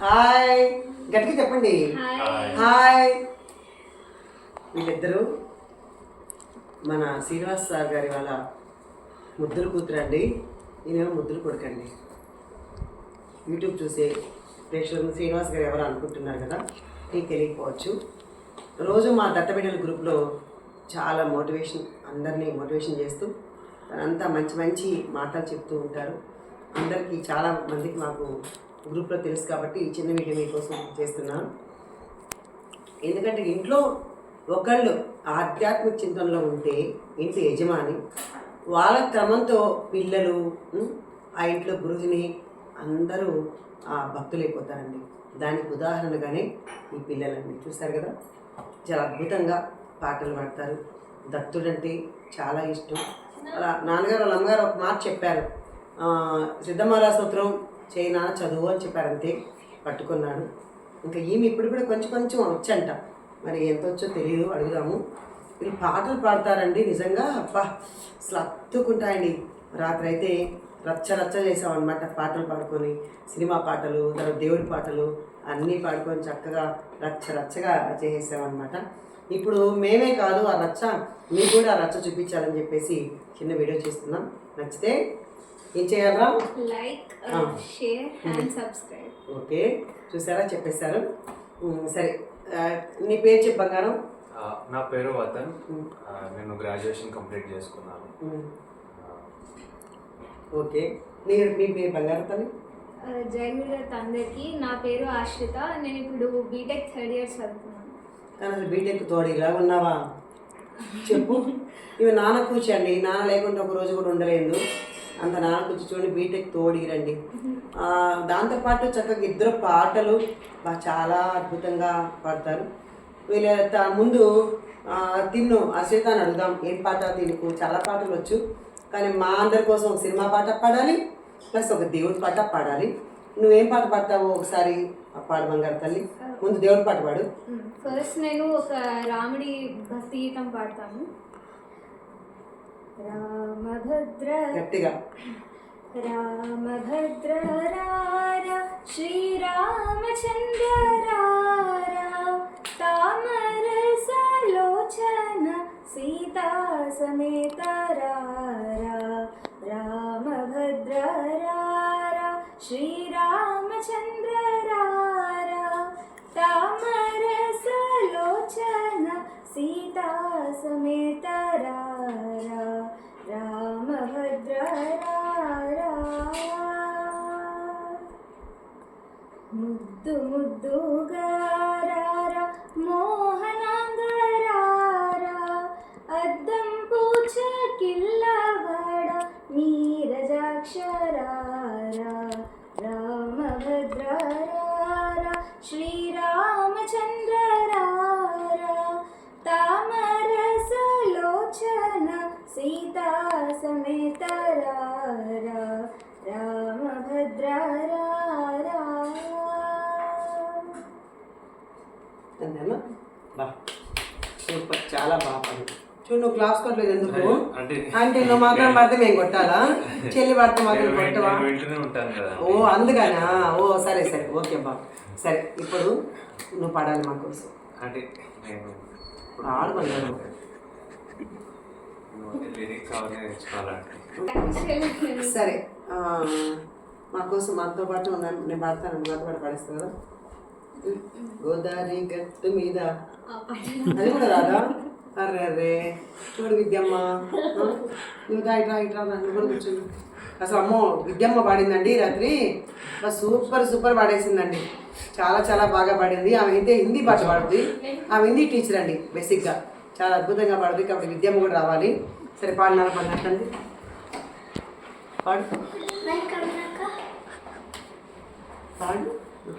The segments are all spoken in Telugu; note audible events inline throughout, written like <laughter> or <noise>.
హాయ్. గట్టిగా చెప్పండి. హాయ్. వీళ్ళిద్దరూ మన శ్రీనివాస్ సార్ గారి వాళ్ళ ముద్దులు కూతురండి ఈయనేమో ముద్దులు కొడుకండి యూట్యూబ్ చూసే ప్రేక్షకులు శ్రీనివాస్ గారు ఎవరు అనుకుంటున్నారు కదా నీకు తెలియకపోవచ్చు. రోజు మా దత్తబిడ్డల గ్రూప్లో చాలా మోటివేషన్ అందరినీ మోటివేషన్ చేస్తూ తనంతా మంచి మంచి మాటలు చెప్తూ ఉంటారు. అందరికీ చాలా మందికి మాకు గ్రూప్లో తెలుసు కాబట్టి ఈ చిన్న వీడియో మీకోసం చేస్తున్నాను. ఎందుకంటే ఇంట్లో ఒకళ్ళు ఆధ్యాత్మిక చింతనలో ఉంటే ఇంటి యజమాని వాళ్ళ క్రమంతో పిల్లలు ఆ ఇంట్లో గురువుని అందరూ ఆ భక్తులైపోతారండి దానికి ఉదాహరణగానే ఈ పిల్లలండి. చూస్తారు కదా చాలా అద్భుతంగా పాటలు పాడతారు. దత్తుడంటే చాలా ఇష్టం. అలా నాన్నగారు వాళ్ళ అమ్మగారు ఒక మాట చెప్పారు. సిద్ధమాలా సూత్రం చైనా చదువు అని చెప్పారు అంతే పట్టుకున్నాడు. ఇంకా ఈమె ఇప్పుడు కూడా కొంచెం కొంచెం వచ్చంట. మరి ఎంత వచ్చో తెలియదు అడుగుదాము. వీళ్ళు పాటలు పాడతారండి నిజంగా అబ్బా అసలు అత్తుకుంటాయండి రాత్రి అయితే రచ్చ రచ్చ చేసామన్నమాట పాటలు పాడుకొని. సినిమా పాటలు తర్వాత దేవుడి పాటలు అన్నీ పాడుకొని చక్కగా రచ్చ రచ్చగా చేసేసామన్నమాట. ఇప్పుడు మేమే కాదు ఆ రచ్చ మీకు కూడా ఆ రచ్చ చూపించాలని చెప్పేసి చిన్న వీడియో చేస్తున్నాం. నచ్చితే ఏం చేయాలరా like. Share and subscribe. Okay చూసారా? చెప్పేశారు. సరే. నీ పేరు చెప్పు బంగారం. నా పేరు వతన్. నేను గ్రాడ్యుయేషన్ కంప్లీట్ చేసుకున్నాను. ఓకే. నీ మీ పేరు బంగారం తల్లి? జై గురుదత్ అందరికి నా పేరు ఆశ్రిత. నేను ఇప్పుడు బీటెక్ థర్డ్ ఇయర్ చదువుతున్నాను. కానీ బీటెక్ తోడు ఇలా ఉన్నావా? చెప్పు. <laughs> ఇవి నాన్న కూర్చోండి. నాన్న లేకుండా ఒక రోజు కూడా ఉండలేదు. అంత నాన్న కూర్చో చూడండి బీటెక్ తోడిరండి ఆ, దాంతోపాటు చక్కగా ఇద్దరు పాటలు చాలా అద్భుతంగా పాడతారు. వీళ్ళ త- ముందు తిన్ను అశ్వేతాన్ని అడుగుదాం. ఏం పాట తినుకు చాలా పాటలు వచ్చు. కానీ మా అందరి కోసం ఒక సినిమా పాట పాడాలి ప్లస్ ఒక దేవుడి పాట పాడాలి. నువ్వేం పాట పాడతావో ఒకసారి పాడు బంగారు తల్లి. ముందు దేవుడి పాట పాడు. ఫస్ట్ నేను ఒక రాముడి భక్తి గీతం పాడతాను. రామభద్ర గట్టిగా. రామభద్ర రార శ్రీరామచంద్ర రార తామర సలోచన సీతా సమేత రార రామభద్ర రార శ్రీరామచంద్ర ముద్దుగా చూడు నువ్వు క్లాస్ కొట్టలేదు ఎందుకు? అంటే నువ్వు మాత్రం పడితే మేము కొట్టాలా? <laughs> చెల్లి పడితే మాత్రం కొట్టవా? ఓ అందుకనా? ఓ సరే సరే ఓకే బా సరే ఇప్పుడు నువ్వు పాడాలి మా కోసం. అంటే నేను ఇప్పుడు ఆడు బంగారం లిరిక్స్ అవన్నీ నేర్చుకోవాలంటే. సరే ఆ, మా కోసం మాతో పాటు ఉన్నాను నేను పాడతాను మాతో పాటు పాడేస్తాను కదా. గోదావరి గట్టు మీద. అది కూడా రాదా? అర్రే అర్రే చూడు విద్యమ్మ. నువ్వు ఇట్రా ఇట్రా నువ్వు కూడా కూర్చో అసలు అమ్మో విద్యమ్మ పాడిందండి రాత్రి. సూపర్ సూపర్ పాడేసిందండి. చాలా చాలా బాగా పాడింది. ఆమె అయితే హిందీ పాట పాడుతుంది ఆమె హిందీ టీచర్ అండి బేసిక్గా. చాలా అద్భుతంగా పాడుతుంది కాబట్టి విద్యమ్మ కూడా రావాలి. సరే పాడినారు పాడినట్టండి పాడు. పాడు. నువ్వు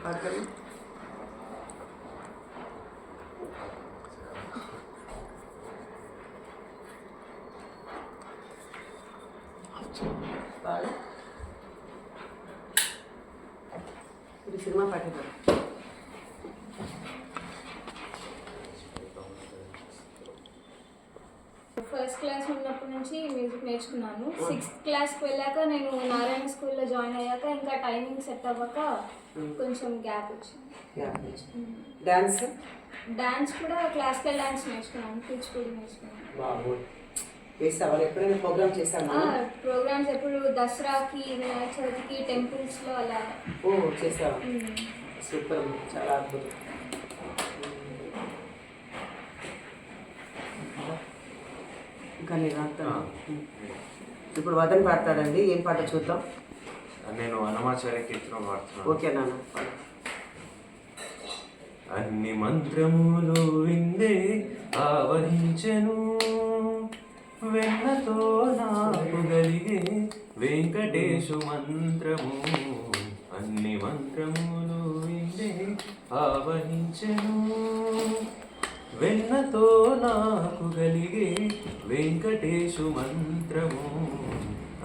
సినిమా ఫస్ట్ క్లాస్ ఉన్నప్పటి నుంచి మ్యూజిక్ నేర్చుకున్నాను. సిక్స్త్ క్లాస్కి వెళ్ళాక నేను నారాయణ స్కూల్లో జాయిన్ అయ్యాక ఇంకా టైమింగ్ సెట్ అవ్వక కొంచెం గ్యాప్ వచ్చింది. డ్యాన్స్ డాన్స్ కూడా క్లాసికల్ డాన్స్ నేర్చుకున్నాను కూచిపూడి నేర్చుకున్నాను. చేస్తావా? ఎప్పుడైనా ప్రోగ్రామ్ చేస్తావా ప్రోగ్రామ్స్ ఎప్పుడు దసరాకి వినాయక చవితికి టెంపుల్స్లో అలా. ఓ చేస్తావా. సూపర్. చాలా అద్భుతం. ఇంకా నేను రాస్తాను. ఇప్పుడు వదన్ పాడతాడండి. ఏం పాట చూద్దాం? నేను అన్నమాచార్య కీర్తన పాడుతున్నాను. ఓకే నాన్న. అన్ని మంత్రములు విందే ఆవహించెను. వెన్నతో నాకు గలిగే వెంకటేశు మంత్రము. అన్ని మంత్రములు విందే ఆవహించెను. వెన్నతో నాకు గలిగే వెంకటేశు మంత్రము.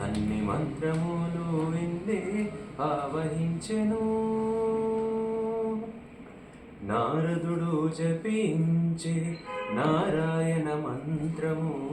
అన్ని మంత్రములు విందే ఆవహించెను. నారదుడు జపించే నారాయణ మంత్రము.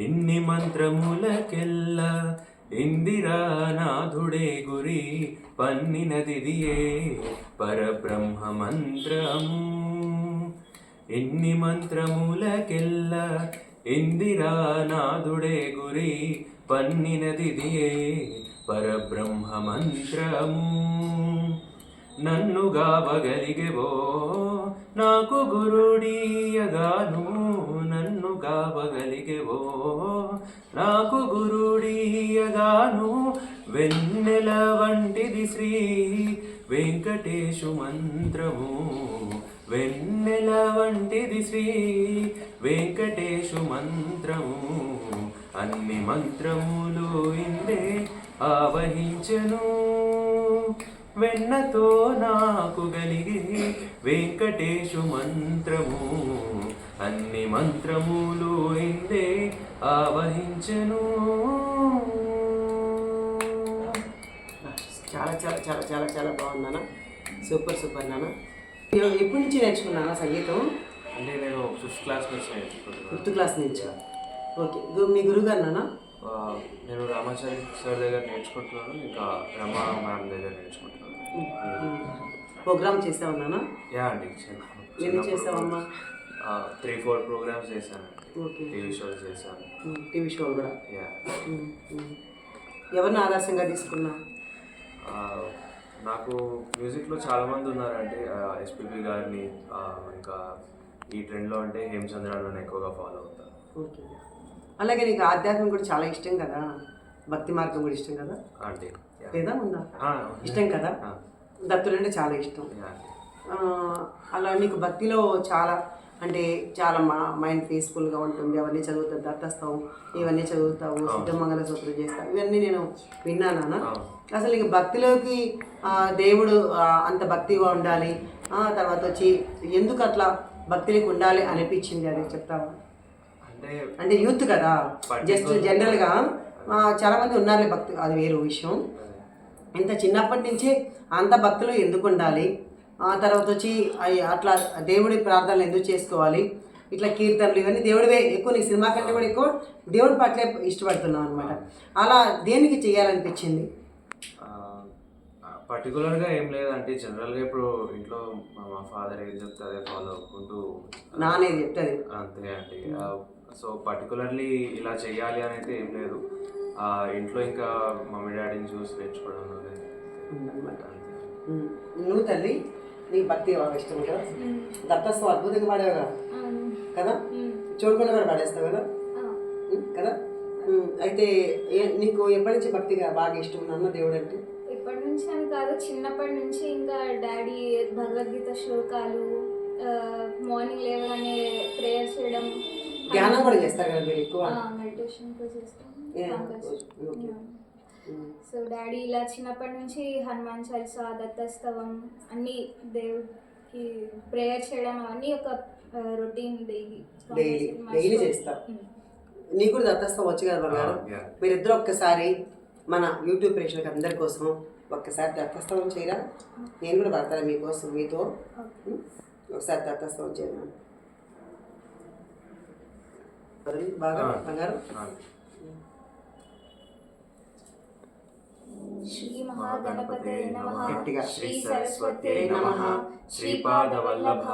ఎన్ని మంత్రములకెల్లా ఇందిరానాథుడే గురి పన్నినదిదియే పరబ్రహ్మ మంత్రము? ఎన్ని మంత్రములకెల్లా ఇందిరానాథుడే గురి పన్నినదిదియే పరబ్రహ్మ మంత్రము? నన్ను గావగలిగెవో? నాకు గురుడీయగాను నన్ను నాకు గురుడీయగాను వెన్నెల వంటిది శ్రీ వెంకటేశు మంత్రము. వెన్నెల వంటిది శ్రీ వెంకటేశు మంత్రము. అన్ని మంత్రములు ఇందే ఆవహించను. వెన్నతో నాకు గలిగే వెంకటేశు మంత్రము. అన్ని మంత్రములు ఇందే ఆవహించెను. చాలా చాలా చాలా చాలా చాలా బాగుంది నాన్న. సూపర్ సూపర్ నాన్న. ఎప్పటి నుంచి నేర్చుకున్నానా సంగీతం? అంటే నేను ఫిఫ్త్ క్లాస్ నుంచి నేర్చుకుంటున్నాను. ఫిఫ్త్ క్లాస్ నుంచి. ఓకే మీ గురుగారు నాన్న? నేను రామాచారి సార్ దగ్గర నేర్చుకుంటున్నాను ఇంకా రమా మ్యామ్ దగ్గర నేర్చుకుంటున్నాను. ప్రోగ్రామ్ చేసావు నాన్న? యా అండి చేసావమ్మా? త్రీ ఫోర్ ప్రోగ్రామ్స్ చేశాను. టీవీ షోస్ చేశాను. టీవీ షోలు కూడా. Yeah um, um. ఎవరిని ఆదర్శంగా తీసుకున్నా? నాకు మ్యూజిక్లో చాలామంది ఉన్నారంటే ఎస్పీపీ గారిని ఇంకా ఈ ట్రెండ్లో అంటే హేమచంద్రాలను ఎక్కువగా ఫాలో అవుతాను ఓకే అలాగే నీకు ఆధ్యాత్మం కూడా చాలా ఇష్టం కదా? భక్తి మార్గం కూడా ఇష్టం కదా? యా. లేదా ఉందా? ఇష్టం కదా? ఆ, దత్తుడు అంటే చాలా ఇష్టం. అలా నీకు భక్తిలో చాలా అంటే చాలా మా మైండ్ పీస్ఫుల్గా ఉంటుంది. అవన్నీ చదువుతావు దత్తస్తావు ఇవన్నీ చదువుతావు సిద్ధమంగళ సూత్రం చేస్తావు ఇవన్నీ నేను విన్నానా. అసలు నీకు భక్తిలోకి దేవుడు అంత భక్తిగా ఉండాలి. తర్వాత వచ్చి ఎందుకు అట్లా భక్తిలోకి ఉండాలి అనిపించింది అది చెప్తావా? అంటే అంటే యూత్ కదా. జస్ట్ జనరల్గా చాలా మంది ఉన్నారు భక్తి అది వేరు విషయం. ఇంత చిన్నప్పటి నుంచే అంత భక్తులు ఎందుకు ఉండాలి? తర్వాత వచ్చి అట్లా దేవుడి ప్రార్థనలు ఎందుకు చేసుకోవాలి? ఇట్లా కీర్తనలు ఇవన్నీ దేవుడివే ఎక్కువ నీకు సినిమా కంటే కూడా ఎక్కువ దేవుడి పట్లే ఇష్టపడుతున్నావు అనమాట అలా దేనికి చేయాలనిపించింది? పర్టికులర్గా ఏం లేదంటే జనరల్గా ఇప్పుడు ఇంట్లో మా ఫాదర్ ఏం చెప్తే అదే ఫాలో అవ్వుకుంటూ నానేది చెప్తుంది అంతే అండి. సో పర్టికులర్లీ ఇలా చేయాలి అని అయితే ఏం లేదు. ఇంట్లో ఇంకా మమ్మీ డాడీని చూసి నేర్చుకోవడం. నువ్వు తల్లి? నీకు భక్తి బాగా ఇష్టం కదా? దత్తస్వం అద్భుతంగా అవును. కదా? ఉమ్, చూడకుండా కూడా పాడేస్తావు కదా? కదా? అయితే నీకు ఎప్పటి నుంచి భక్తిగా బాగా ఇష్టం నాన్న దేవుడు అంటే ఇప్పటి నుంచి అని కాదు చిన్నప్పటి నుంచి ఇంకా డాడీ భగవద్గీత శ్లోకాలు మార్నింగ్ లేవగానే ప్రేయర్ చేయడం. ధ్యానం కూడా చేస్తారు కదా మీరు ఎక్కువ? మెడిటేషన్ కూడా చేస్తాం. సో డాడీ ఇలా చిన్నప్పటి నుంచి హనుమాన్ చాలీసా దత్తస్తవం అన్ని దేవుడికి ప్రేయర్ చేయడం అవన్నీ ఒక రొటీన్ డైలీ. చేస్తావు. నీకు కూడా దత్తస్థం వచ్చు కదా బంగారు. మీరిద్దరు ఒక్కసారి మన యూట్యూబ్ ప్రేక్షకులకు అందరి కోసం ఒక్కసారి దత్తస్థవం చేయరా? నేను కూడా పడతాను మీకోసం మీతో. ఒకసారి దత్తస్థవం చేయమని బాగా. బంగారు ఆ. శ్రీ మహాగణపతే నమః. శ్రీ సరస్వతే నమః. శ్రీపాదవల్లభ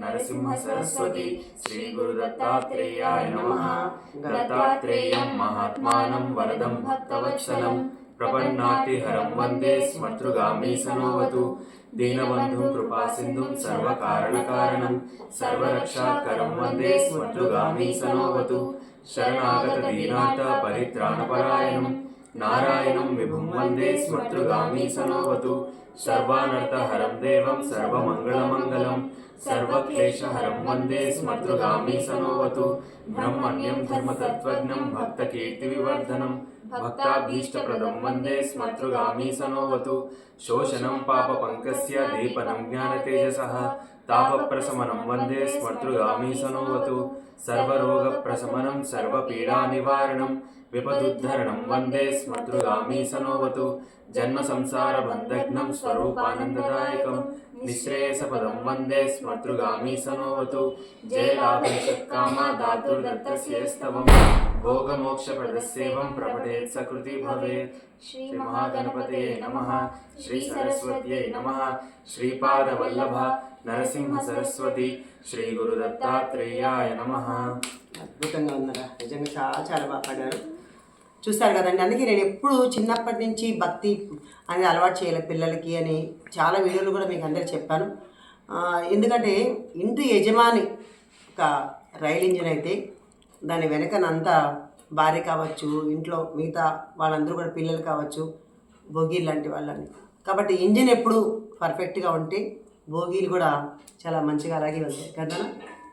నరసింహ సరస్వతి శ్రీ గురు దత్తాత్రేయాయ నమః. దత్తాత్రేయం మహాత్మానం వరదం భక్తవత్సలం ప్రపన్నాతిహరం వందే స్మర్తృగామీ సనోవతు. దీనబంధుం కృపాసింధుం సర్వకారణకారణం సర్వరక్షాకరం వందే స్మర్తృగామీ సనోవతు. శరణాగత దీనాత పరిత్రాణపరాయణం నారాయణం విభుం వందే స్మర్తృగామీ సనోవతు సర్వానర్థహరం దేవం సర్వమంగళమంగళం సర్వక్లేశహరం వందే స్మర్తృగామీ సనోవతు బ్రహ్మణ్యం ధర్మతత్వజ్ఞం భక్తకీర్తివివర్ధనం భక్తాభీష్టప్రదం వందే స్మర్తృగామీ సనోవతు శోషణం పాపపంకస్య దీపనం జ్ఞానతేజసః తాపప్రశమనం వందే స్మర్తృగామీ సనోవతు సర్వరోగప్రశమనం సర్వపీడానివారణం విపదుద్ధరణం వందే స్మర్తృగామీ సనోవతు జన్మ సంసార బంధగ్నం స్వరూపానందదాయకం నిశ్రేయసపదం వందే స్మర్తృగామీ సనోవతు జయలాభేషత్కామ దాతుర్దత్తస్యేస్తవం భోగమోక్షప్రదస్యేవం ప్రపఠేత్ సకృతి భవేత్ శ్రీ శ్రీ మహాగణపతే నమః శ్రీ సరస్వత్యై నమ శ్రీపాదవల్లభ నరసింహ సరస్వతి శ్రీ గురు దత్తాత్రేయాయ నమ అద్భుతంగా ఉన్నారా నిజంగా చాలా చాలా బాగా పాడారు. చూస్తారు కదండి. అందుకే నేను ఎప్పుడు చిన్నప్పటి నుంచి భక్తి అనేది అలవాటు చేయాలి పిల్లలకి అని చాలా వీడియోలు కూడా మీకు అందరూ చెప్పాను. ఎందుకంటే ఇంటి యజమాని ఒక రైల్ ఇంజిన్ అయితే దాని వెనకనంతా భార్య కావచ్చు ఇంట్లో మిగతా వాళ్ళందరూ కూడా పిల్లలు కావచ్చు బోగీలు లాంటి వాళ్ళని. కాబట్టి ఇంజిన్ ఎప్పుడు పర్ఫెక్ట్గా ఉంటే భోగిలు కూడా చాలా మంచిగా అలాగే ఉంటాయి. కదా?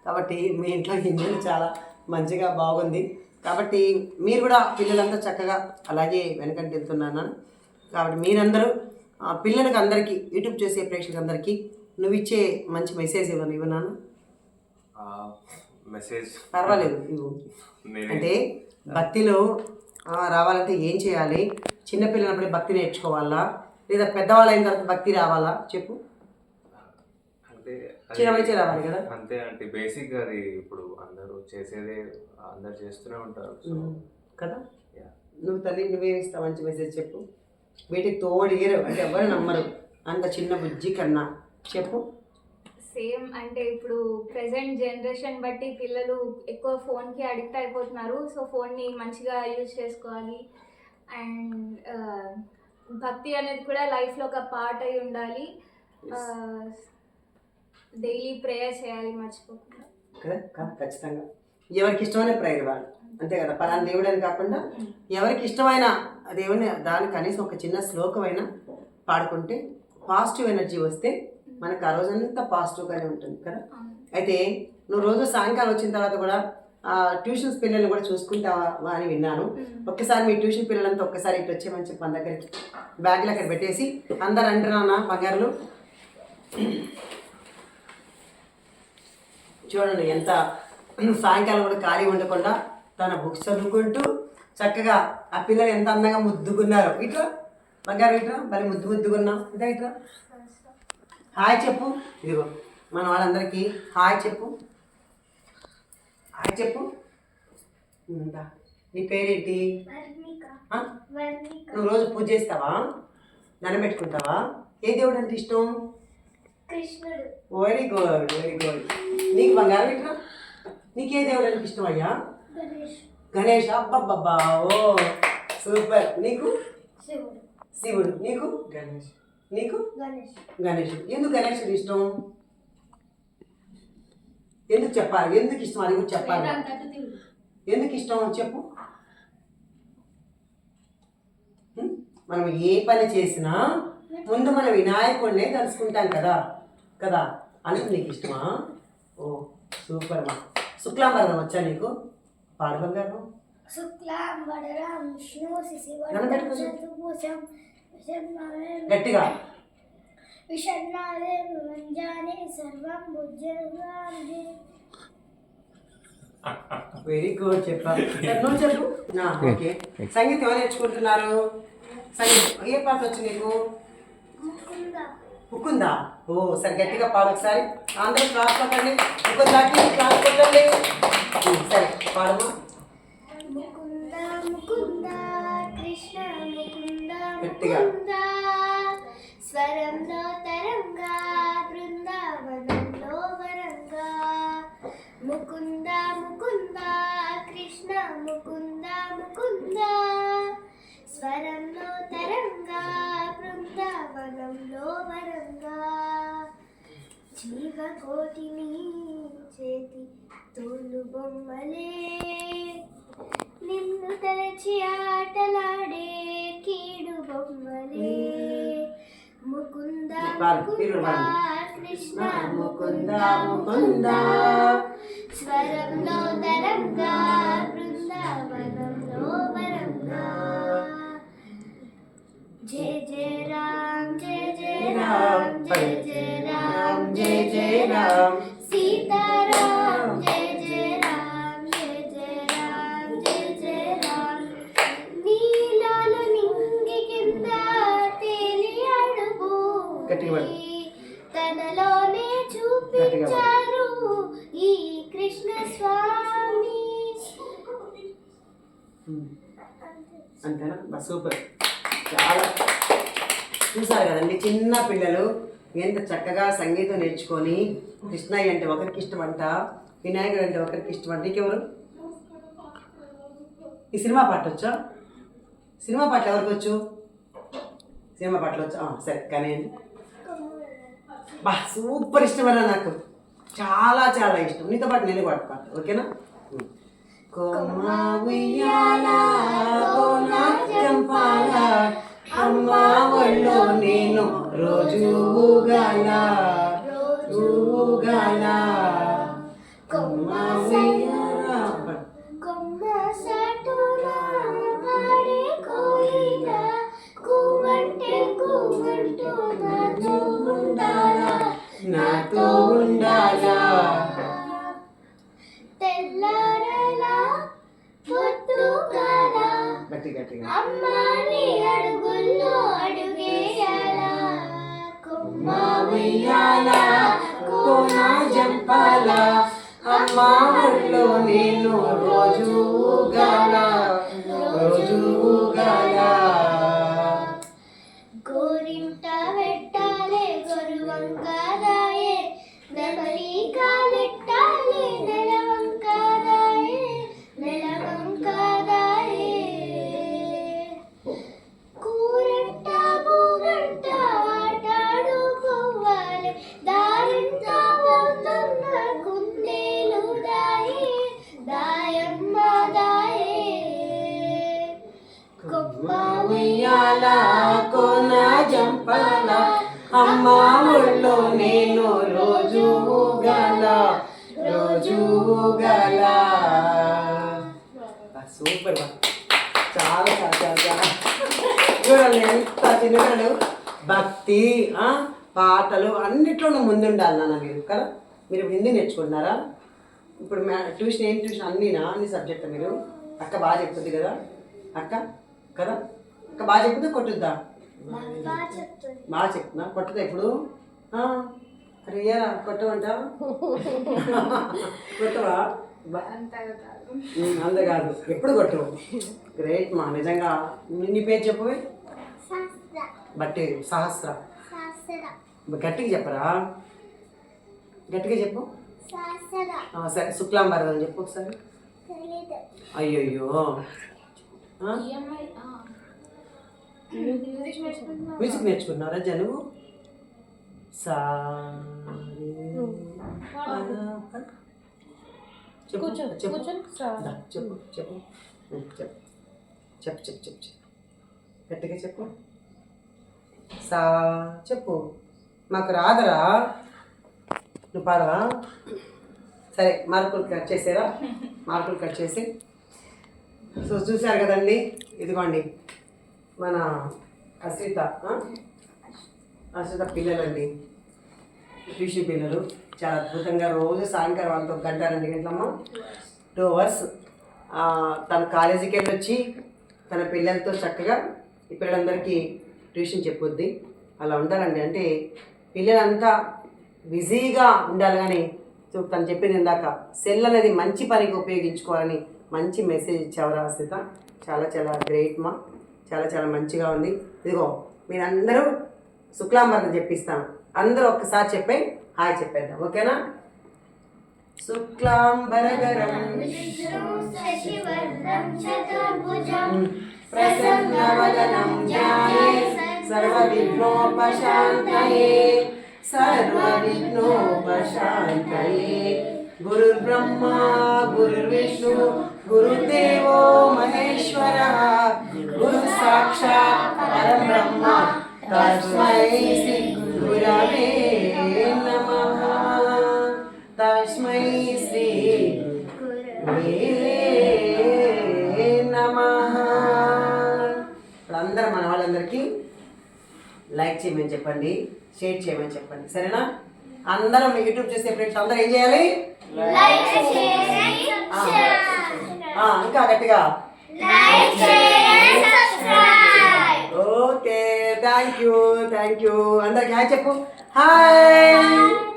కాబట్టి మీ ఇంట్లో ఇంజిన్ చాలా మంచిగా బాగుంది. కాబట్టి మీరు కూడా పిల్లలంతా చక్కగా అలాగే వెనకంటి వెళ్తున్నాను కాబట్టి మీరందరూ పిల్లలకి అందరికీ యూట్యూబ్ చేసే ప్రేక్షకులందరికీ నువ్వు ఇచ్చే మంచి మెసేజ్ ఇవ్వను ఇవ్వనాను మెసేజ్. పర్వాలేదు ఇవ్వు. అంటే భక్తిలో రావాలంటే ఏం చేయాలి? చిన్నపిల్లలప్పుడే భక్తి నేర్చుకోవాలా? లేదా పెద్దవాళ్ళు అయిన తర్వాత భక్తి రావాలా? చెప్పు. రావాలి కదా? అంతే అంటే బేసిక్ అది ఇప్పుడు అందరూ చేసేదే అందరు చేస్తూనే ఉంటారు. సో కదా? నువ్వు తల్లి నువ్వేమి ఇస్తావు మంచి మెసేజ్ చెప్పు. వీటికి తోడు ఏరు అంటే ఎవరు నమ్మరు. అంత చిన్న బుజ్జి కన్నా. చెప్పు. సేమ్ అంటే ఇప్పుడు ప్రెసెంట్ జనరేషన్ బట్టి పిల్లలు ఎక్కువ ఫోన్కి అడిక్ట్ అయిపోతున్నారు. సో ఫోన్ని మంచిగా యూజ్ చేసుకోవాలి. అండ్ భక్తి అనేది కూడా లైఫ్లో ఒక పార్ట్ అయి ఉండాలి. డైలీ ప్రేయర్ చేయాలి మర్చిపోకుండా. కదా? ఖచ్చితంగా. ఎవరికి ఇష్టమైన ప్రేయర్ వాళ్ళు. అంతే కదా? పలానా దేవుడు అని కాకుండా ఎవరికి ఇష్టమైన దేవుని దాని కనీసం ఒక చిన్న శ్లోకమైనా పాడుకుంటే పాజిటివ్ ఎనర్జీ వస్తే మనకు ఆ రోజంతా పాజిటివ్గానే ఉంటుంది కదా? అయితే నువ్వు రోజు సాయంకాలం వచ్చిన తర్వాత కూడా ఆ, ట్యూషన్స్ పిల్లల్ని కూడా చూసుకుంటావా అని విన్నాను. ఒక్కసారి మీ ట్యూషన్ పిల్లలంతా ఒక్కసారి ఇటు వచ్చేమని చెప్పి మన దగ్గరికి బ్యాగ్లు అక్కడ పెట్టేసి అందరు అంటున్నా బంగారులు. చూడండి ఎంత సాయంకాలం కూడా ఖాళీ ఉండకుండా తన బుక్స్ చదువుకుంటూ చక్కగా ఆ పిల్లలు ఎంత అందంగా ముద్దుకున్నారు ఇట్లా బంగారు ఇట్లా మరి ముద్దు ముద్దుకున్నాం ఇట్లా ఇట్లా హాయ్ చెప్పు. ఇదిగో మన వాళ్ళందరికీ హాయ్ చెప్పు. హాయ్ చెప్పు. ఇందా. నీ పేరేంటి? నువ్వు రోజు పూజ చేస్తావా? దండం పెట్టుకుంటావా? ఏ దేవుడు అంటే ఇష్టం? కృష్ణుడు. వెరీ గుడ్ వెరీ గుడ్ నీకు బంగారం ఇట్లా నీకే దేవుడు అంటే ఇష్టం అయ్యా గణేష్. గణేష్ అబ్బబ్బబ్బా ఓ సూపర్. నీకు? శివుడు. శివుడు. నీకు? గణేష్. నీకు? గణేష్. గణేష్. ఎందుకు గణేశుడు ఇష్టం? ఎందుకు చెప్పాలి? ఎందుకు ఇష్టం? అది కూడా చెప్పాలి. ఎందుకు ఇష్టం? చెప్పు? మనం ఏ పని చేసినా ముందు మన వినాయకుడినే తలుసుకుంటాం కదా. కదా? అందుకు నీకు ఇష్టమా? ఓ సూపర్ మా శుక్లాంబరం వచ్చా నీకు. శశివర్ణం చతుర్భుజం గట్టిగా. సర్వం వెరీ గుడ్ నువ్వు చెప్పు. ఓకే. సంగీతం ఎవరు నేర్చుకుంటున్నారు? సంగీతం ఏ పాట వచ్చు నీకు? ముకుంద ముక్కుందా ఓ సరే గట్టిగా పాడు ఒకసారి. అందరూ క్లాస్ కొట్టండి ముకుందాకి క్లాస్ కొట్టండి సరే పాడమా గట్టిగా. స్వరంలో తరంగా బృందావనంలో వరంగా. ముకుంద ముకుంద కృష్ణ ముకుంద ముకుంద. స్వరంలో తరంగా బృందావనంలో వరంగా. జీవకోటిని చేతి తోలు బొమ్మలే. నిన్ను తలచి ఆటలాడే కీడు బొమ్మలే. ముకుంద. కృష్ణ ముకుంద ముకుంద. స్వరంలో తరంగా. జయ రామ్ సీతారాం జయ జయ రామ్ జయ జయ రామ్ జయ జయ రామ్ నీలాలు నింగి కింద తేలి అడుగు. తనలోనే చూపించారు ఈ కృష్ణ స్వామి అంతేనా? సూపర్. చాలా చూసారు కదండి చిన్న పిల్లలు ఎంత చక్కగా సంగీతం నేర్చుకొని కృష్ణయ్య అంటే ఒకరికి ఇష్టమంట వినాయకుడు అంటే ఒకరికి ఇష్టం అంట ఇంకెవరు? ఈ సినిమా పాట వచ్చా? సినిమా పాటలు ఎవరికి వచ్చు? సినిమా పాటలు వచ్చా. సరే కానీ బా సూపర్ ఇష్టమరా నాకు. చాలా చాలా ఇష్టం. నీతో పాటు నేను పాట పాట ఓకేనా? కొమ్మ ఉయ్యాల, కోన చంపాల, అమ్మ ఒళ్ళో నేను రోజు ఊగాల, ఊగాల. కొమ్మ కొమ్మ పాటలు అన్నిట్లోనూ ముందుండాలి నాన్న మీరు కదా? మీరు హిందీ నేర్చుకుంటున్నారా? ఇప్పుడు మ్యా ట్యూషన్ ఏం ట్యూషన్? అన్నీనా? అన్ని సబ్జెక్ట్ మీరు? అక్క బాగా చెప్తుంది కదా? అక్క కదా? అక్క బాగా చెప్తుందా? కొట్టుద్దా? బాగా చెప్తున్నా కొట్టదా ఇప్పుడు? అరే ఏరా కొట్టమంట? <laughs> కొట్టవా? అంతే కాదు ఎప్పుడు కొట్టవు గ్రేట్ మా నిజంగా. నీ పేరు చెప్పవే బట్టి సహస్ర. గట్టిగా చెప్పరా? గట్టిగా చెప్పు. సరే శుక్లాం భరతం చెప్పు ఒకసారి. అయ్యయ్యో. ఆ? మ్యూజిక్ నేర్చుకున్నారా జనువు? సా. చెప్పు చెప్పు. చెప్పు చెప్పు. చెప్పు. చెప్పు చెప్పు చెప్పు చెప్పు. గట్టిగా చెప్పు. సా చెప్పు. మాకు రాదరా. నువ్వు పాడవా? సరే మార్కులు కట్ చేసారా మార్కులు కట్ చేసి. సో చూశారు కదండి? ఇదిగోండి. మన అశ్రిత అశ్రిత పిల్లలండి. ట్యూషన్ పిల్లలు. చాలా అద్భుతంగా రోజు సాయంకాలం వాళ్ళతో గంట రెండు గంటలమ్మ టూ అవర్స్ తన కాలేజీకి వెళ్ళి వచ్చి తన పిల్లలతో చక్కగా ఈ పిల్లలందరికీ ట్యూషన్ చెప్పొద్ది. అలా ఉండాలండి. అంటే పిల్లలంతా బిజీగా ఉండాలి కానీ తను చెప్పింది ఇందాక. సెల్ అనేది మంచి పనికి ఉపయోగించుకోవాలని మంచి మెసేజ్ ఇచ్చావు రాసిత చాలా చాలా గ్రేట్ మా. చాలా చాలా మంచిగా ఉంది. ఇదిగో మీరందరూ శుక్లాంబరం చెప్పిస్తాను. అందరూ ఒక్కసారి చెప్పే హాయ్ చెప్పేద్దాం. ఓకేనా? శుక్లాంబరగరం ప్రసన్నవదనం ధ్యాయే सर्वविघ्नोपशान्तये सर्वविघ्नोपशान्तये। गुरुर्ब्रह्मा गुरुर्विष्णु गुरुदेवो చేయమని చెప్పండి షేర్ చేయమని చెప్పండి. సరేనా? అందరం యూట్యూబ్ చూసే ఫ్రెండ్స్ అందరూ ఏం చేయాలి? ఇంకా గట్టిగా. Okay thank you thank you అందరికి హాయ్ చెప్పు. హాయ్.